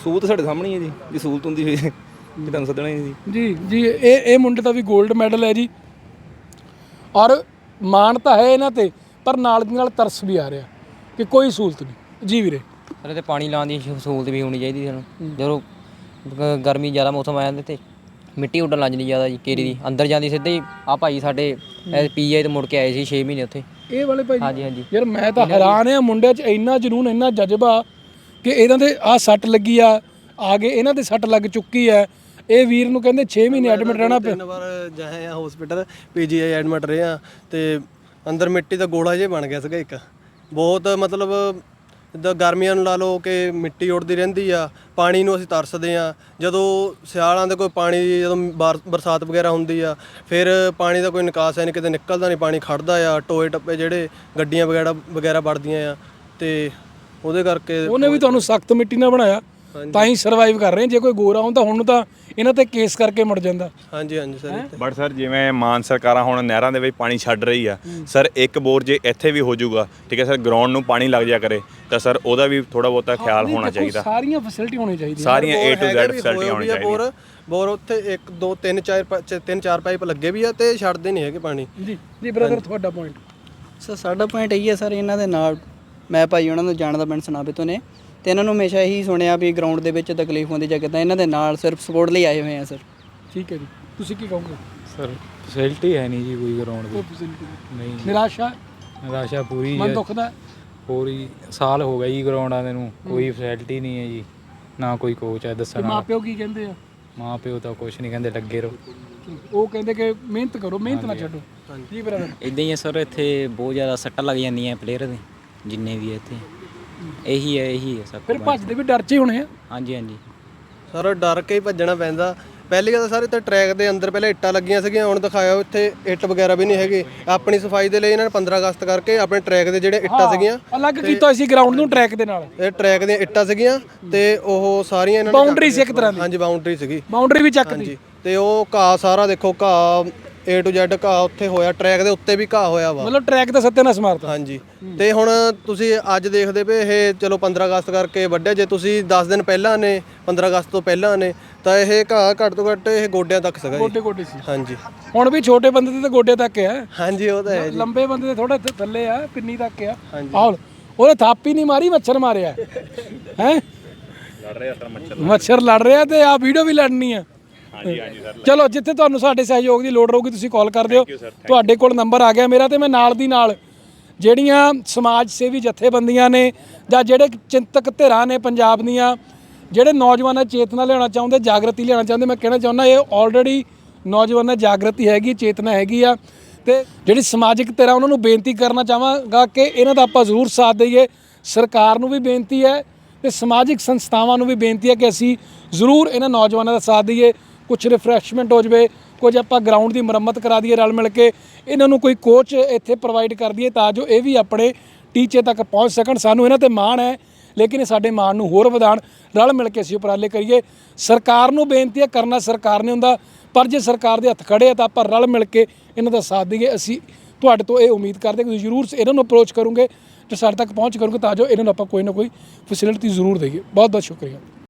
ਸਹੂਲਤ ਸਾਡੇ ਸਾਹਮਣੇ ਹੀ ਹੈ ਜੀ ਜੇ ਸਹੂਲਤ ਹੁੰਦੀ ਹੋਈ ਤੇ ਤੁਹਾਨੂੰ ਸੱਦਣਾ ਹੀ ਨਹੀਂ ਜੀ। ਜੀ ਜੀ ਇਹ ਇਹ ਮੁੰਡੇ ਦਾ ਵੀ 골ਡ ਮੈਡਲ ਹੈ ਜੀ। ਔਰ ਮਾਣ ਤਾਂ ਹੈ ਇਹਨਾਂ ਤੇ ਪਰ ਨਾਲ ਦੀ ਨਾਲ ਤਰਸ ਵੀ ਆ ਰਿਹਾ ਕਿ ਕੋਈ ਸਹੂਲਤ ਨਹੀਂ। ਜੀ ਵੀਰੇ। ਅਰੇ ਤੇ ਪਾਣੀ ਲਾਉਣ ਦੀ ਸਹੂਲਤ ਵੀ ਹੋਣੀ ਚਾਹੀਦੀ ਸਾਨੂੰ। ਜਦੋਂ ਗ- ਗਰਮੀ ਜ਼ਿਆਦਾ ਮੌਸਮ ਆ ਜਾਂਦਾ ਤੇ ਮਿੱਟੀ ਉੱਡਣ ਲੱਗ ਜਾਂਦੀ ਜ਼ਿਆਦਾ ਜੀ ਕੇਰੀ ਦੀ। ਅੰਦਰ ਜਾਂਦੀ ਸਿੱਧੇ ਹੀ ਆ ਭਾਈ ਸਾਡੇ ਪੀਆਈ ਤੇ ਮੁੜ ਕੇ ਆਏ ਸੀ 6 ਮਹੀਨੇ ਉੱਥੇ। ਇਹ ਵਾਲੇ ਭਾਈ ਹਾਂਜੀ ਹਾਂਜੀ। ਯਾਰ ਮੈਂ ਤਾਂ ਹੈਰਾਨ ਆ ਮੁੰਡਿਆਂ 'ਚ ਇੰਨਾ ਜਨੂਨ ਇੰਨਾ ਜਜ਼ਬਾ ਕਿ ਇਹਨਾਂ ਦੇ ਆ ਸੱਟ ਲੱਗੀ ਆ ਆ ਗਏ ਇਹਨਾਂ ਦੇ ਸੱਟ ਲੱਗ ਚੁੱਕੀ ਹੈ ਇਹ ਵੀਰ ਨੂੰ ਕਹਿੰਦੇ 6 ਮਹੀਨੇ ਐਡਮਿਟ ਰਹਿਣਾ ਪਿਆ। ਤਿੰਨ ਵਾਰ ਜਾਏ ਆ ਹਸਪੀਟਲ ਪੀਜੀਆਈ ਐਡਮਿਟ ਰਹੇ ਆ ਤੇ ਅੰਦਰ ਮਿੱਟੀ ਦਾ ਗੋਲਾ ਜਿਹਾ ਬਣ ਗਿਆ ਸੀਗਾ ਇੱਕ। ਬਹੁਤ ਮਤਲਬ ਜਿੱਦਾਂ ਗਰਮੀਆਂ ਨੂੰ ਲਾ ਲਓ ਕਿ ਮਿੱਟੀ ਉੱਡਦੀ ਰਹਿੰਦੀ ਆ ਪਾਣੀ ਨੂੰ ਅਸੀਂ ਤਰਸਦੇ ਆ। ਜਦੋਂ ਸਿਆਲਾਂ ਦੇ ਕੋਈ ਪਾਣੀ ਜਦੋਂ ਬਾਰ- ਬਰਸਾਤ ਵਗੈਰਾ ਹੁੰਦੀ ਆ ਫਿਰ ਪਾਣੀ ਦਾ ਕੋਈ ਨਿਕਾਸ ਹੈ ਨਹੀਂ ਕਿਤੇ ਨਿਕਲਦਾ ਨਹੀਂ ਪਾਣੀ ਖੜਦਾ ਆ ਟੋਏ ਟੱਪੇ ਜਿਹੜੇ ਗੱਡੀਆਂ ਵਗੈਰਾ ਵਗੈਰਾ ਵੜਦੀਆਂ ਆ। ਤੇ ਉਹਦੇ ਕਰਕੇ ਉਹਨੇ ਵੀ ਤੁਹਾਨੂੰ ਸਖਤ ਮਿੱਟੀ ਨਾਲ ਬਣਾਇਆ। ਤਾਂ ਹੀ ਸਰਵਾਈਵ ਕਰ ਰਹੇ ਜੇ ਕੋਈ ਗੋਰਾ ਹੁੰਦਾ ਹੁਣ ਨੂੰ ਤਾਂ ਇਹਨਾਂ ਤੇ ਕੇਸ ਕਰਕੇ ਮੁੜ ਜਾਂਦਾ। ਹਾਂਜੀ ਹਾਂਜੀ ਸਰ ਬਟ ਸਰ ਜਿਵੇਂ ਮਾਨ ਸਰਕਾਰਾਂ ਹੁਣ ਨਹਿਰਾਂ ਦੇ ਵਿੱਚ ਪਾਣੀ ਛੱਡ ਰਹੀ ਆ ਸਰ ਇੱਕ ਬੋਰ ਜੇ ਇੱਥੇ ਵੀ ਹੋ ਜਾਊਗਾ ਠੀਕ ਹੈ ਸਰ ਗਰਾਊਂਡ ਨੂੰ ਪਾਣੀ ਲੱਗ ਜਾ ਕਰੇ ਤਾਂ ਸਰ ਉਹਦਾ ਵੀ ਥੋੜਾ ਬਹੁਤਾ ਖਿਆਲ ਹੋਣਾ ਚਾਹੀਦਾ। ਸਾਰੀਆਂ ਫੈਸਿਲਿਟੀ ਹੋਣੀ ਚਾਹੀਦੀਆਂ ਸਾਰੀਆਂ A to Z ਫੈਸਿਲਿਟੀ ਹੋਣੀ ਚਾਹੀਦੀ ਬੋਰ ਬੋਰ ਉੱਥੇ 1 2 3 4 ਤਿੰਨ ਚਾਰ ਪਾਈਪ ਲੱਗੇ ਵੀ ਆ ਤੇ ਛੱਡਦੇ ਨਹੀਂ ਹੈਗੇ ਪਾਣੀ। ਜੀ ਜੀ ਬ੍ਰਦਰ ਤੁਹਾਡਾ ਪੁਆਇੰਟ ਸਰ ਸਾਡਾ ਪੁਆਇੰਟ ਇਹੀ ਹੈ ਸਰ ਇਹਨਾਂ ਦੇ ਨਾਲ ਮੈਂ ਭਾਈ ਉਹਨਾਂ ਨੂੰ ਜਾਣਦਾ ਪਿੰਡ ਸਨਾਬੇ ਤੋਂ ਨੇ ਤੇ ਇਹਨਾਂ ਨੂੰ ਹਮੇਸ਼ਾ ਇਹੀ ਸੁਣਿਆ ਵੀ ਗਰਾਊਂਡ ਦੇ ਵਿੱਚ ਤਕਲੀਫ ਹੁੰਦੀ ਜਾਂ ਕਿੱਦਾਂ ਇਹਨਾਂ ਦੇ ਨਾਲ ਸਿਰਫ ਸਪੋਰਟ ਲਈ ਆਏ ਹੋਏ ਆ ਸਰ ਠੀਕ ਹੈ ਜੀ। ਤੁਸੀਂ ਕੀ ਕਹੋਗੇ? ਸਰ ਫੈਸਿਲਿਟੀ ਹੈ ਨਹੀਂ ਜੀ ਕੋਈ ਗਰਾਊਂਡ ਦੀ। ਨਹੀਂ। ਨਹੀਂ ਨਿਰਾਸ਼ਾ? ਨਿਰਾਸ਼ਾ ਪੂਰੀ ਮਨ ਹੈ ਦੁਖਦਾ? ਹੈ? ਪੂਰੀ ਸਾਲ ਹੋ ਗਿਆ ਜੀ ਗਰਾਊਂਡਾਂ ਦੇ ਨੂੰ। ਕੋਈ ਫੈਸਿਲਿਟੀ ਨਹੀਂ ਹੈ ਜੀ। ਨਾ ਕੋਈ ਕੋਚ ਹੈ ਤੇ ਦੱਸਣ ਵਾਲਾ। ਮਾਪਿਓ ਕੀ ਕਹਿੰਦੇ ਆ? ਮਾਂ ਪਿਓ ਤਾਂ ਕੁਝ ਨਹੀਂ ਕਹਿੰਦੇ ਲੱਗੇ ਰਹੋ। ਉਹ ਕਹਿੰਦੇ ਕਿ ਮਿਹਨਤ ਕਰੋ ਮਿਹਨਤ ਨਾ ਛੱਡੋ। ਜੀ ਬ੍ਰਦਰ ਇਦਾਂ ਹੀ ਹੈ ਸਰ ਇੱਥੇ ਬਹੁਤ ਜ਼ਿਆਦਾ ਸੱਟਾਂ ਲੱਗ ਜਾਂਦੀਆਂ ਪਲੇਅਰ ਦੇ। ਜਿੰਨੇ ਵੀ ਇੱਥੇ। ਇਹੀ ਹੈ ਇਹੀ ਹੈ ਸਭ ਫਿਰ ਭੱਜਦੇ ਵੀ ਡਰ ਚ ਹੀ ਹੋਣੇ ਆ। ਹਾਂਜੀ ਹਾਂਜੀ। ਸਾਰਾ ਡਰ ਕੇ ਹੀ ਭੱਜਣਾ ਪੈਂਦਾ। ਪਹਿਲੀ ਗੱਲ ਤਾਂ ਸਾਰੇ ਤੇ ਟਰੈਕ ਦੇ ਅੰਦਰ ਪਹਿਲਾਂ ਇੱਟਾਂ ਲੱਗੀਆਂ ਸੀਗੀਆਂ ਹੁਣ ਦਿਖਾਇਆ ਇੱਥੇ ਇੱਟ ਵਗੈਰਾ ਵੀ ਨਹੀਂ ਹੈਗੇ। ਆਪਣੀ ਸਫ਼ਾਈ ਦੇ ਲਈ ਇਹਨਾਂ ਨੇ 15 ਅਗਸਤ ਕਰਕੇ ਆਪਣੇ ਟਰੈਕ ਦੇ ਜਿਹੜੇ ਇੱਟਾਂ ਸੀਗੀਆਂ ਅਲੱਗ ਕੀਤਾ ਹੋਇਆ ਸੀ ਗਰਾਊਂਡ ਨੂੰ ਟਰੈਕ ਦੇ ਨਾਲ। ਇਹ ਟਰੈਕ ਦੀਆਂ ਇੱਟਾਂ ਸੀਗੀਆਂ ਤੇ ਉਹ ਸਾਰੀਆਂ ਇਹਨਾਂ ਨੇ ਬਾਉਂਡਰੀ ਸੀ ਇੱਕ ਤਰ੍ਹਾਂ ਦੀ। ਹਾਂਜੀ ਬਾਉਂਡਰੀ ਸੀਗੀ। ਬਾਉਂਡਰੀ ਵੀ ਚੱਕਦੀ ਹਾਂਜੀ ਤੇ ਉਹ ਘਾਹ ਸਾਰਾ ਦੇਖੋ ਘਾਹ A to Z ਘਾਹ ਉੱਥੇ ਹੋਇਆ ਟਰੈਕ ਦੇ ਉੱਤੇ ਵੀ ਘਾਹ ਹੋਇਆ ਵਾ। ਮਤਲਬ ਟਰੈਕ ਤਾਂ ਸੱਤੇ ਨਾਲ ਸਮਾਰਤਾ। ਹਾਂਜੀ। ਤੇ ਹੁਣ ਤੁਸੀਂ ਅੱਜ ਦੇਖਦੇ ਪਏ ਇਹ ਚਲੋ 15 ਅਗਸਤ ਕਰਕੇ ਵੱਡੇ ਜੇ ਤੁਸੀਂ 10 ਦਿਨ ਪਹਿਲਾਂ ਨੇ 15 ਅਗਸਤ ਤੋਂ ਪਹਿਲਾਂ ਨੇ ਤਾਂ ਇਹ ਘਾਹ ਘੱਟ ਤੋਂ ਘੱਟ ਇਹ ਗੋਡਿਆਂ ਤੱਕ ਸੀਗਾ ਜੀ। ਗੋਡੇ ਗੋਡੇ ਸੀ। ਹਾਂਜੀ। ਹੁਣ ਵੀ ਛੋਟੇ ਬੰਦੇ ਦੇ ਤਾਂ ਗੋਡੇ ਤੱਕ ਆ ਹਾਂਜੀ ਉਹ ਤਾਂ ਹੈ ਜੀ। ਲੰਬੇ ਬੰਦੇ ਦੇ ਥੋੜਾ ਥੱਲੇ ਆ ਪਿੰਨੀ ਤੱਕ ਆ। ਆਹ ਉਹਨੇ ਥਾਪੀ ਨਹੀਂ ਮਾਰੀ ਮੱਛਰ ਮਾਰਿਆ। ਹੈ? ਲੜ ਰਿਹਾ ਸਰ ਮੱਛਰ ਮੱਛਰ ਲੜ ਰਿਹਾ ਤੇ ਆ ਵੀਡੀਓ ਵੀ ਲੜਨੀ ਆ। ਹਾਂਜੀ ਹਾਂਜੀ ਸਰ ਚਲੋ ਜਿੱਥੇ ਤੁਹਾਨੂੰ ਸਾਡੇ ਸਹਿਯੋਗ ਦੀ ਲੋੜ ਰਹੂਗੀ ਤੁਸੀਂ ਕਾਲ ਕਰ ਦਿਓ। ਤੁਹਾਡੇ ਕੋਲ ਨੰਬਰ ਆ ਗਿਆ ਮੇਰਾ ਤੇ ਮੈਂ ਨਾਲ ਦੀ ਨਾਲ ਜਿਹੜੀਆਂ ਸਮਾਜ ਸੇਵੀ ਜਥੇਬੰਦੀਆਂ ਨੇ ਜਾਂ ਜਿਹੜੇ ਚਿੰਤਕ ਧਿਰਾਂ ਨੇ ਪੰਜਾਬ ਦੀਆਂ ਜਿਹੜੇ ਨੌਜਵਾਨਾਂ ਚੇਤਨਾ ਲਿਆਉਣਾ ਚਾਹੁੰਦੇ ਜਾਗਰਤੀ ਲਿਆਉਣਾ ਚਾਹੁੰਦੇ ਮੈਂ ਕਹਿਣਾ ਚਾਹੁੰਦਾ ਇਹ ਆਲਰੇਡੀ ਨੌਜਵਾਨਾਂ ਜਾਗਰਤੀ ਹੈਗੀ ਚੇਤਨਾ ਹੈਗੀ ਆ ਤੇ ਜਿਹੜੀ ਸਮਾਜਿਕ ਧਿਰਾਂ ਉਹਨਾਂ ਨੂੰ ਬੇਨਤੀ ਕਰਨਾ ਚਾਹਾਂਗਾ ਕਿ ਇਹਨਾਂ ਦਾ ਆਪਾਂ ਜ਼ਰੂਰ ਸਾਥ ਦਈਏ। ਸਰਕਾਰ ਨੂੰ ਵੀ ਬੇਨਤੀ ਹੈ ਤੇ ਸਮਾਜਿਕ ਸੰਸਥਾਵਾਂ ਨੂੰ ਵੀ ਬੇਨਤੀ ਹੈ ਕਿ ਅਸੀਂ ਜ਼ਰੂਰ ਇਹਨਾਂ ਨੌਜਵਾਨਾਂ ਦਾ ਸਾਥ ਦਈਏ। ਕੁਝ ਰਿਫਰੈਸ਼ਮੈਂਟ ਹੋ ਜਵੇ, ਕੁਝ ਆਪਾਂ ਗਰਾਊਂਡ ਦੀ ਮੁਰੰਮਤ ਕਰਾ ਦਈਏ ਰਲ ਮਿਲ ਕੇ, ਇਹਨਾਂ ਨੂੰ ਕੋਈ ਕੋਚ ਇੱਥੇ ਪ੍ਰੋਵਾਈਡ ਕਰ ਦਈਏ ਤਾਂ ਜੋ ਇਹ ਵੀ ਆਪਣੇ ਟੀਚੇ ਤੱਕ ਪਹੁੰਚ ਸਕਣ। ਸਾਨੂੰ ਇਹਨਾਂ ਤੇ ਮਾਣ ਹੈ, ਲੇਕਿਨ ਇਹ ਸਾਡੇ ਮਾਣ ਨੂੰ ਹੋਰ ਵਧਾਉਣ। ਰਲ ਮਿਲ ਕੇ ਅਸੀਂ ਉਪਰਾਲੇ ਕਰੀਏ। ਸਰਕਾਰ ਨੂੰ ਬੇਨਤੀ ਹੈ, ਕਰਨਾ ਸਰਕਾਰ ਨੇ ਹੁੰਦਾ, ਪਰ ਜੇ ਸਰਕਾਰ ਦੇ ਹੱਥ ਖੜੇ ਆ ਤਾਂ ਆਪਾਂ ਰਲ ਮਿਲ ਕੇ ਇਹਨਾਂ ਦਾ ਸਾਥ ਦਈਏ। ਅਸੀਂ ਤੁਹਾਡੇ ਤੋਂ ਇਹ ਉਮੀਦ ਕਰਦੇ ਕਿ ਤੁਸੀਂ ਜ਼ਰੂਰ ਇਹਨਾਂ ਨੂੰ ਅਪਰੋਚ ਕਰੋਗੇ ਤੇ ਸਾਡੇ ਤੱਕ ਪਹੁੰਚ ਕਰੋਗੇ ਤਾਂ ਜੋ ਇਹਨਾਂ ਨੂੰ ਆਪਾਂ ਕੋਈ ਨਾ ਕੋਈ ਫੈਸਿਲਿਟੀ ਜ਼ਰੂਰ ਦਈਏ। ਬਹੁਤ ਬਹੁਤ ਸ਼ੁਕਰੀਆ।